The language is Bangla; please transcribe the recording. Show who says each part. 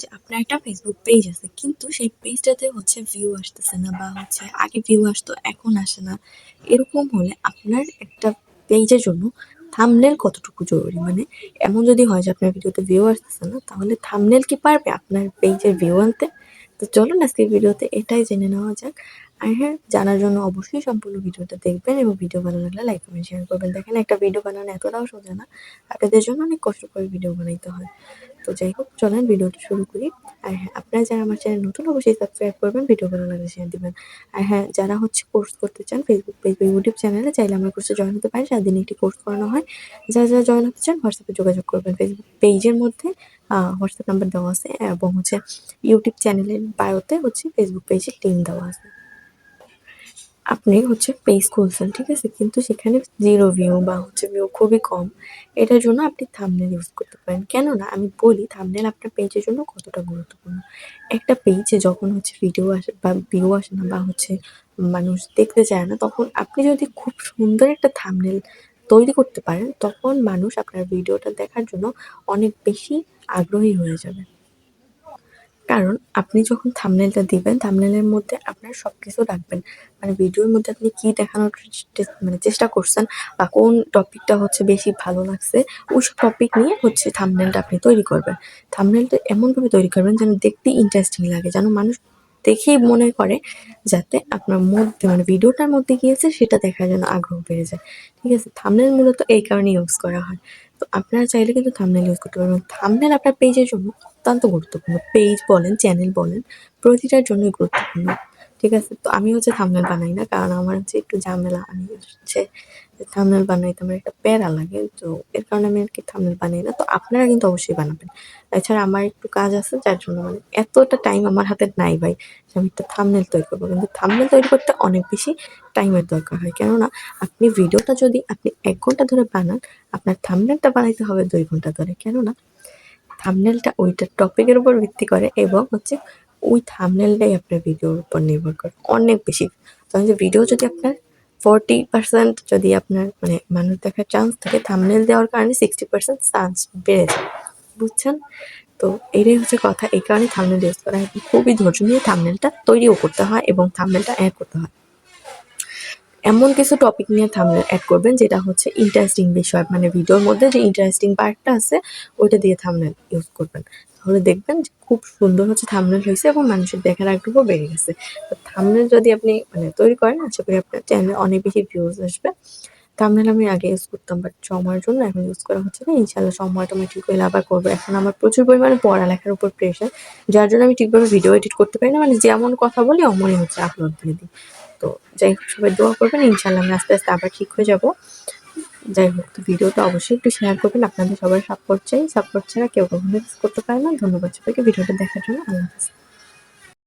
Speaker 1: যে আপনার একটা ফেসবুক পেজ আছে, কিন্তু সেই পেজটাতে হচ্ছে ভিউ আসতেছে না বা হচ্ছে আগে ভিউ আসতো, এখন আসে না। এরকম হলে আপনার একটা পেজের জন্য থামনেল কতটুকু জরুরি? মানে এমন যদি হয় যে আপনার ভিডিওতে ভিউ আসতেছে না, তাহলে থামনেল কি পারবে আপনার পেজের ভিউ আনতে? তো চলুন আজকের ভিডিওতে এটাই জেনে নেওয়া যাক। আর হ্যাঁ জানার জন্য অবশ্যই সম্পূর্ণ ভিডিওটা দেখবেন এবং ভিডিও ভালো লাগলে লাইক কমেন্ট শেয়ার করবেন। দেখেন একটা ভিডিও বানানো এতটাও সোজা না। আপনাদের জন্য অনেক কষ্ট করে ভিডিও বানাইতে হয়। তো যাই হোক, চলেন ভিডিওটা শুরু করি। আর হ্যাঁ আপনারা যারা আমার চ্যানেল নতুন, অবশ্যই সাবস্ক্রাইব করবেন, ভিডিও ভালো লাগলে শেয়ার দিবেন। আর হ্যাঁ যারা হচ্ছে কোর্স করতে চান ফেসবুক পেজ বা ইউটিউব চ্যানেলে চাইলে আমার কোর্সে জয়েন হতে পারেন। সারাদিনে একটি কোর্স করানো হয়। যারা যারা জয়েন হতে চান হোয়াটসঅ্যাপে যোগাযোগ করবেন। ফেসবুক পেজের মধ্যে হোয়াটসঅ্যাপ নাম্বার দেওয়া আছে, এবং হচ্ছে ইউটিউব চ্যানেলের বায়োতে হচ্ছে ফেসবুক পেজের লিঙ্ক দেওয়া আছে। আপনি হচ্ছে পেজ খুলছেন, ঠিক আছে? কিন্তু সেখানে জিরো ভিউ বা হচ্ছে ভিউ খুবই কম। এটার জন্য আপনি থামনেল ইউজ করতে পারেন। কেননা আমি বলি থামনেল আপনার পেজের জন্য কতটা গুরুত্বপূর্ণ? একটা পেজে যখন হচ্ছে ভিডিও আসে বা ভিউ আসে না বা হচ্ছে মানুষ দেখতে চায় না, তখন আপনি যদি খুব সুন্দর একটা থামনেল তৈরি করতে পারেন, তখন মানুষ আপনার ভিডিওটা দেখার জন্য অনেক বেশি আগ্রহী হয়ে যাবে। কারণ আপনি যখন থামনেলটা দিবেন থামনেলের মধ্যে আপনার সব কিছু রাখবেন। মানে ভিডিওর মধ্যে আপনি কি দেখানোর মানে চেষ্টা করছেন বা কোন টপিকটা হচ্ছে বেশি ভালো লাগছে ওই সব টপিক নিয়ে হচ্ছে থামনেলটা আপনি তৈরি করবেন। থামনেলটা এমনভাবে তৈরি করবেন যেন দেখতে ইন্টারেস্টিং লাগে, যেন মানুষ দেখেই মনে করে যাতে আপনার মধ্যে মানে ভিডিওটার মধ্যে গিয়েছে সেটা দেখার জন্য আগ্রহ বেড়ে যায়। ঠিক আছে? থামনেল মূলত এই কারণে ইউজ করা হয়। তো আপনারা চাইলে কিন্তু থামনেল ইউজ করতে পারবেন থামনেল আপনার পেজের জন্য অত্যন্ত গুরুত্বপূর্ণ। পেজ বলেন চ্যানেল বলেন, প্রতিটার জন্যই গুরুত্বপূর্ণ। ঠিক আছে? তো আমি হচ্ছে থামনেল বানাই না কারণ আমার হচ্ছে একটু ঝামেলা। আমি হচ্ছে থামনেল বানাইতে আমার একটা প্যারা লাগে তো এর কারণে আমি আর কি থামনেল বানাই না। তো আপনারা কিন্তু অবশ্যই বানাবেন। এছাড়া আমার একটু কাজ আছে যার জন্য মানে এতটা টাইম আমার হাতে নাই ভাই যে আমি একটা থামনেল তৈরি করব। কিন্তু থামনেল তৈরি করতে অনেক বেশি টাইমের দরকার হয়। কেননা আপনি ভিডিওটা যদি আপনি এক ঘণ্টা ধরে বানান আপনার থামনেলটা বানাইতে হবে দুই ঘণ্টা ধরে। কেননা থামনেলটা ওইটার টপিকের উপর ভিত্তি করে এবং হচ্ছে ওই থামনেলটাই আপনার ভিডিওর উপর নির্ভর করে অনেক বেশি। তখন যে ভিডিও যদি আপনার ফর্টি পার্সেন্ট যদি আপনার মানে মানুষ দেখার চান্স থাকে থামনেল দেওয়ার কারণে সিক্সটি পার্সেন্ট চান্স বেড়ে যায়। বুঝছেন? তো এটাই হচ্ছে কথা। এই কারণে থামনেল ইউজ করা হয়। খুবই ধৈর্য নিয়ে থামনেলটা তৈরিও করতে হয় এবং থামনেলটা অ্যাড করতে হয়। এমন কিছু টপিক নিয়ে থামনেল অ্যাড করবেন, যেটা হচ্ছে ইন্টারেস্টিং বিষয়। মানে ভিডিওর মধ্যে যে ইন্টারেস্টিং পার্টটা আছে, ওইটা দিয়ে থামনেল ইউজ করবেন। তাহলে দেখবেন যে খুব সুন্দর হচ্ছে থামনেল হয়েছে এবং মানুষের দেখার আগ্রহ বেড়ে গেছে। তো থামনেল যদি আপনি মানে তৈরি করেন, আশা করি আপনার চ্যানেলে অনেক বেশি ভিউজ আসবে। থামনেল আমি আগে ইউজ করতাম বাট সময়ের জন্য এখন ইউজ করা হচ্ছে না। ইনশাল্লাহ সময়টা আমি ঠিক হলে আবার করব। এখন আমার প্রচুর পরিমাণে পড়ালেখার উপর প্রেশার যার জন্য আমি ঠিকভাবে ভিডিও এডিট করতে পারি না। মানে যেমন কথা বলি, অমনই হচ্ছে আপলোড দিয়ে দিই। তো যাই হোক, সবাই দোয়া করবেন। ইনশাল্লাহ আমি আস্তে আস্তে আবার ঠিক হয়ে যাব। যাই হোক, তো ভিডিওটা অবশ্যই একটু শেয়ার করবেন। আপনাদের সবার সাপোর্ট চাই। সাপোর্ট ছাড়া কেউ কখনো করতে পারে না। ধন্যবাদ সবাইকে। ভিডিওটা দেখার জন্য আল্লাহ হাফিজ।